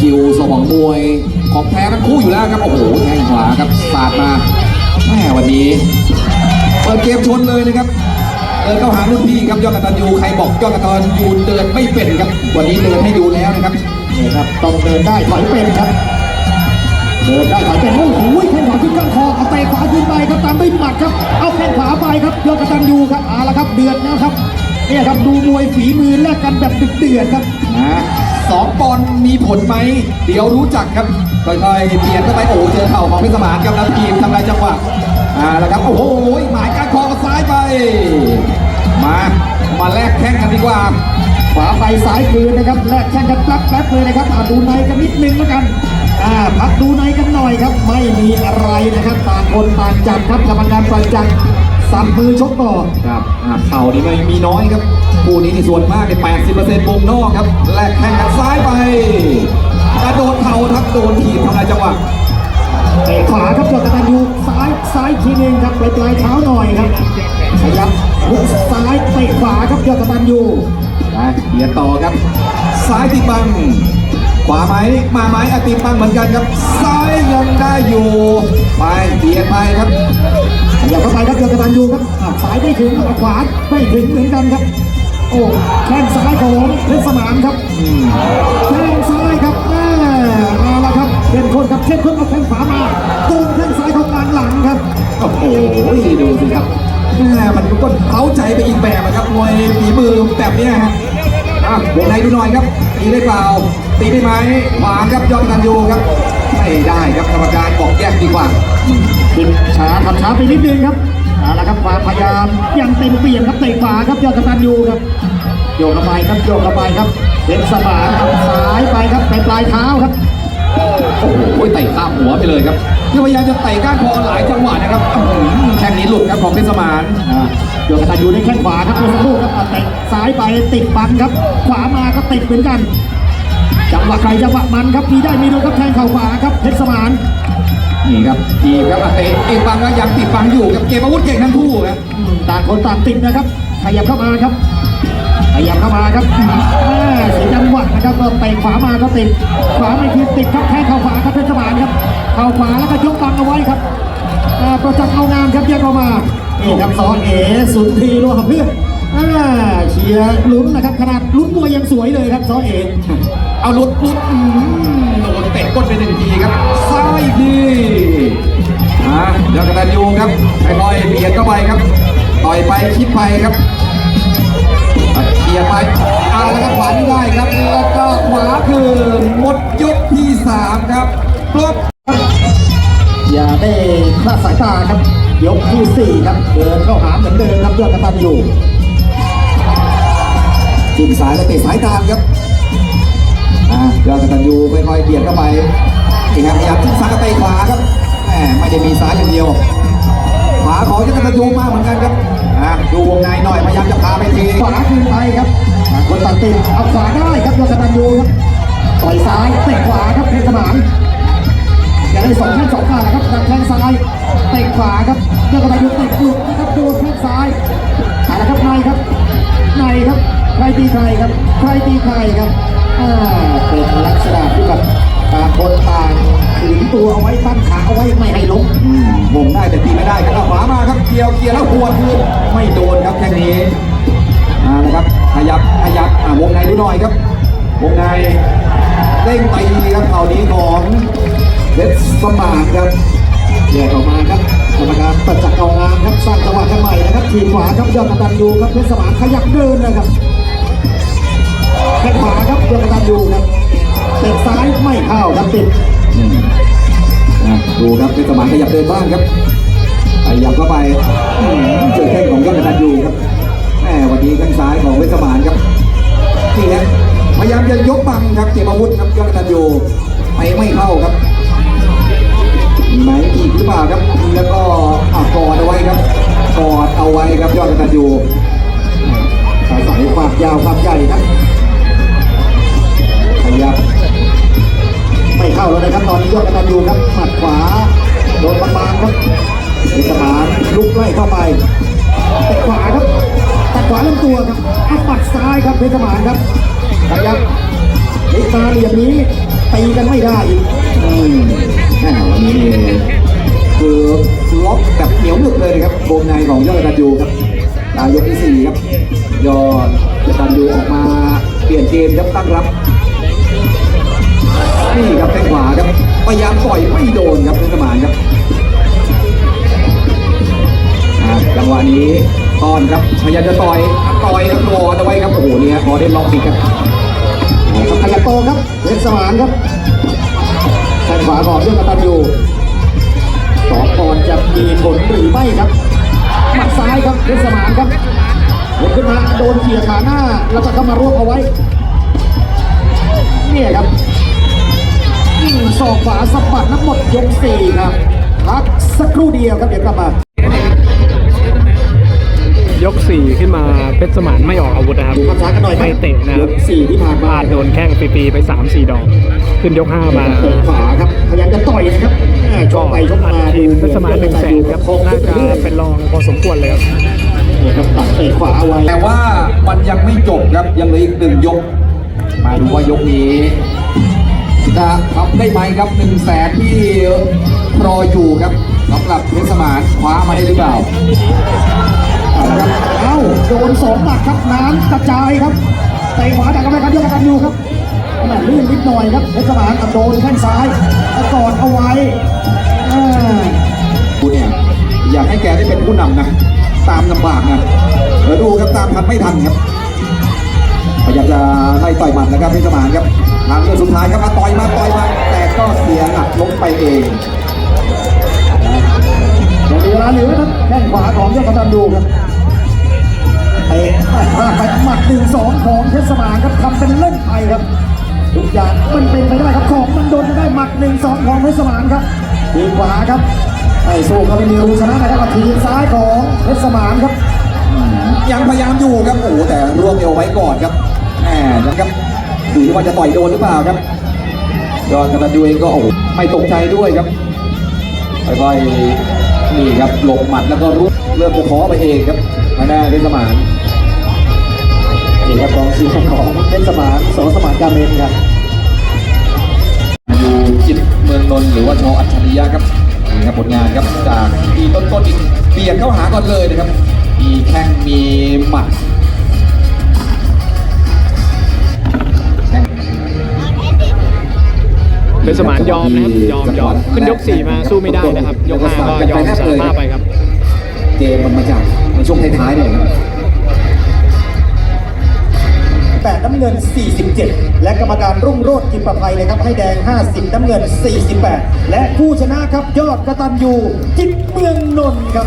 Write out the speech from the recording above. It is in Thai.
คิวสมองมวยของแพ้ทั้งคู่อยู่แล้วครับ โอ้โหแข้งขวาครับสาดมาแม่วันนี้ เปิดเกมชนเลยนะครับเดินเข้าหารุ่นพี่ครับยอดกตันยูใครบอกยอดกตันยูเดินไม่เป็นครับ วันนี้เดินให้ดูแล้วนะครับนี่ครับต้องเดินได้ถอยเป็นครับ เดินได้ถอยเป็นโอ้โหแข้งขวาขึ้นก้านคอเอาเตะขวาขึ้นไปครับตามด้วยหมัดครับ เอาแข้งขวาไปครับยอดกระตันยูครับเอาละครับเดือดนะครับเนี่ยครับดูมวยฝีมือแลกกันแบบเดือดครับนะ สองปอนมีผลไหม เดี๋ยวรู้จักครับค่อยๆเปลี่ยนเข้าไปโอ้เจอเข่าของเพชรสมานครับแล้วทีมทำลายจังหวะอ่าแล้วครับโอ้โหหมายการคอกับซ้ายไป มามาแลกแข้งกันดีกว่าขวาไปซ้ายคืนนะครับแลกแข้งกันแป๊บแป๊บเลยนะครับดูในกันนิดนึงแล้วกันอ่าพักดูในกันหน่อยครับ ไม่มีอะไรนะครับต่างคนต่างจับครับกรรมการประจักษ์ สับมือชกต่อครับอ่าเข่านี่ไม่มีน้อยครับคู่นี้นี่ส่วนมากใน80%วงนอกครับแลกแข้งกันซ้ายไปกระโดดเข่าทับโดนถีบทำลายจังหวะเตะขวาครับยอดกระตันยูซ้ายซ้ายทีหนึงครับปลายปลายเท้าหน่อยครับขยับหุกซ้ายเตะขวาครับยอดกระตันยูไปเบียดต่อครับ ซ้ายติดบัง ขวาไหมมาไหมอะติดบังเหมือนกันครับ ซ้ายยังได้อยู่ ไปเบียดไปครับ ขยับเข้าไปครับยอกระตันยูครับอะซ้ายไม่ถึงขวาไม่ถึงเหมือนกันครับ โอ้แข้งซ้ายของเพชรสมานครับแข้งซ้ายครับแม่เอาละครับเป็นคนครับเข้มข้นเอาแข้งขวามาตูมแข้งซ้ายของกลางหลังครับโอ้โหดูสิครับแม่มันก็เท้าใจไปอีกแบบนะครับมวยฝีมือแบบนี้ฮะอะวงในดูหน่อยครับตีได้เปล่าตีได้ไหมขวาครับยอดกันยูครับ ไม่ได้ครับกรรมการบอกแยกดีกว่าบิดช้าทำช้าไปนิดนึงครับเอาละครับความพยายามยังเต็มเปี่ยมครับเตะขวาครับยอดกระตันยูครับโยกเข้าไปครับโยกเข้าไปครับเป็นสมานครับซ้ายไปครับไปปลายเท้าครับโอ้โหเตะข้ามหัวไปเลยครับคือพยายามจะเตะก้านคอหลายจังหวะนะครับอื้อหือแค่นี้หลุดครับของเพชรสมานอ่าโยกกระตันยูได้แข้งขวาครับเมื่อสักครู่ครับอะเตะซ้ายไปติดบันครับ ขวามาก็ติดเหมือนกัน จังหวะใครจังหวะมันครับมีได้มีดูครับแทงเข่าขวาครับเพชรสมานนี่ครับทีมครับเตะเองบังก็ยังติดบังอยู่ครับเกมอาวุธเก่งทั้งคู่ครับอืมต่างคนต่างติดนะครับขยับเข้ามาครับขยับเข้ามาครับแม่เสียจังหวะนะครับก็เตะขวามาก็ติดขวาไม่ทีติดครับแทงเข่าขวาครับเพชรสมานครับเข่าขวาแล้วก็ยกบังเอาไว้ครับอ่าประจักษ์เอางามครับแยกออกมานี่ครับสองเอสุนทรีรวมกับเพื่อนอ่าเชียร์ลุ้นนะครับขนาดลุ้นมวยยังสวยเลยครับสองเอ เอาหลุดหลุดอื้อหือโดนเตะก้นไปหนึ่งทีครับซ้ายอีกทีอ่าเดี๋ยวกระดานยูครับค่อยๆเบียดเข้าไปครับ ต่อยไปคิดไปครับเบียดไปเอาแล้วก็ขวาไม่ได้ครับ แล้วก็ขวาคืนหมดยกที่สามครับปลดอย่าได้คลาดสายตาครับ ยกที่สี่ครับ เดินเข้าหาเหมือนเดิมครับยอดกระตันอยู่จิ้มซ้ายแล้วเตะสายตามครับ อ่ายอดกตันยูค่อยๆเบียดเข้าไปนี่ครับพยายามจิ้มซ้ายกับเตะขวาครับแหมไม่ได้มีซ้ายอย่างเดียว ขวาของยอดกตันยูมากเหมือนกันครับอ่าดูวงในหน่อยพยายามจะพาไปทีขวาคืนไปครับต่างคนต่างติดเอาขวาได้ครับยอดกระตันยูครับต่อยซ้ายเตะขวาครับเพชรสมานอย่าได้สองแข้งสองขาครับดักแข้งซ้ายเตะขวาครับยอดกระตันยูเตะหลุดนะครับโดนแข้งซ้ายเอาละครับในครับในครับใครตีใครครับใครตีใครครับอ่า เป็นลักษณะที่แบบต่างคนต่างถือตัวเอาไว้ตั้งขาเอาไว้ไม่ให้ล้มมวงได้แต่ตีไม่ได้ครับขวามาครับเกี่ยวเกี่ยวแล้วหัวคืนไม่โดนครับแค่นี้อ่านะครับขยับขยับอ่าวงในดูหน่อยครับ วงในเร่งตีครับเข่านี้ของเพชรสมานครับแยกออกมาครับกรรมการประจักษ์เอางามครับสร้างจังหวะกันใหม่นะครับทีมขวาครับยอดกระตันยูครับเพชรสมานขยับเดินนะครับแข้งขวาครับยอดกระตันยูครับเตะซ้ายไม่เข้าครับติดอืมอะดูครับเป็นสมานขยับเดินบ้างครับขยับเข้าไปเจอแข้งของยอดกระตันยูครับแหมวันนี้ข้างซ้ายของเวสมานครับนี่ฮะพยายามจะยกบังครับเก็บอาวุธครับยอดกระตันยูไปไม่เข้าครับไหมอีกหรือเปล่าครับ เข้าไปเตะขวาครับตัดขวาลำตัวครับเอาปัดซ้ายครับเพชรสมานครับขยับลิตาเหลี่ยมนี้ตีกันไม่ได้อืมวันนี้คือล็อกแบบเหนียวหนึบเลยนะครับวงในของยอดกันยูครับนายกที่สี่ครับ ยอดกันยูออกมาเปลี่ยนเกมครับตั้งรับนี่ครับแข้งขวาครับพยายามต่อยไม่โดนครับเพชรสมานครับ นี้ตอนครับพยายามจะต่อยต่อยแล้วรอเอาไว้ครับโอ้โหเนี่ยพอได้ล็อกอีกครับครับขยับโตครับเพชรสมานครับแข้งขวาของยอดกตันอยู่สองปอนด์จะมีผลหรือไม่ครับหมัดซ้ายครับเพชรสมานครับหมุนขึ้นมาโดนเขี่ยขาหน้าแล้วก็เข้ามารวบเอาไว้เนี่ยครับยิงศอกขวาสะบัดนับหมดยกสี่ครับพักสักครู่เดียวครับเดี๋ยวกลับมา ชรสมานไม่ออกอาวุธนะครับดูภาพช้ากันหน่อยครับไม่เตะนะคยรับกสี่ที่ผ่านพมาลาดโดนแข้งฟรีๆไป3 4ดอก ขึ้นยก5มาเตะขวาครับพยายามจะต่อยนะครับแม่ชก็กไปชกอัดมาฉีดเพชรสมานหนึ่งแสนครับคงน่าจะเรื่อยเป็นรองพอสมควรเลยครับนี่ครับตัดเตะขวาเอาไว้แต่ว่ามันยังไม่จบครับยังเหลืออีกหนึ่งยก มาดูว่ายกนี้จะทำได้ไหมครับหนึ่งแสนที่รออยู่ครับสำหรับเพชรสมานคว้ามาได้หรือเปล่า เอาละครับเอ้าโดนสองหมัดครับน้ำกระจายครับเตะขวาดักกันไปครับยกกันอยู่ครับแม่ลื่นนิดหน่อยครับเพชรสมานกับโดนแข้งซ้ายกอดเอาไว้คุณเนี่ยอยากให้แกได้เป็นผู้นำนะตามลำบากนะเดี๋ยวดูครับตามทันไม่ทันครับพยายามจะไล่ต่อยหมัดนะครับเพชรสมานครับทางเรื่องสุดท้ายครับมาต่อยมาต่อยมาแต่ก็เสียหลักล้มไปเอง วลาเหลือครับแข้งขวาของยอดกระตันดูครับเตะพลาดไปหมัดหนึ่งสองของเพชรสมานครับทำเป็นเล่นไปครับทุกอย่างมันเป็นไปได้ครับของมันโดนได้หมัดหนึ่งสองของเพชรสมานครับทีขวาครับไอ้สู้เขาไม่มีรูชนะนะครับกับทีซ้ายของเพชรสมานครับ ยังพยายามอยู่ครับโอ้แต่รวมเอวไว้ก่อนครับแหมนะครับดูว่าจะต่อยโดนหรือเปล่าครับยอดกระตันยูเองก็โอ้ไม่ตกใจด้วยครับค่อยๆ นี่ครับหลบหมัดแล้วก็รุกเริ่มจะท้อไปเองครับทางด้านเพชรสมานนี่ครับกองเชียร์ของเพชรสมานสอสมานการเมนครับอยู่จิตเมืองนนท์หรือว่าชออัจฉริยะครับนี่ครับผลงานครับจากปีต้นๆอีกเปลี่ยนเข้าหาก่อนเลยนะครับ สมานยอมนะครับยอมยอมขึ้นยก4มาสู้ไม่ได้นะครับ ยก5ก็ยอมสามารถไปครับ เกมมันมาจากในช่วงท้ายๆเนี่ยครับแต่น้ำเงิน 47 และกรรมการรุ่งโรจน์กิมประภัยนะครับ ให้แดง 50 น้ำเงิน 48 และผู้ชนะครับยอดกระตันยูจิตเมืองนนท์ครับ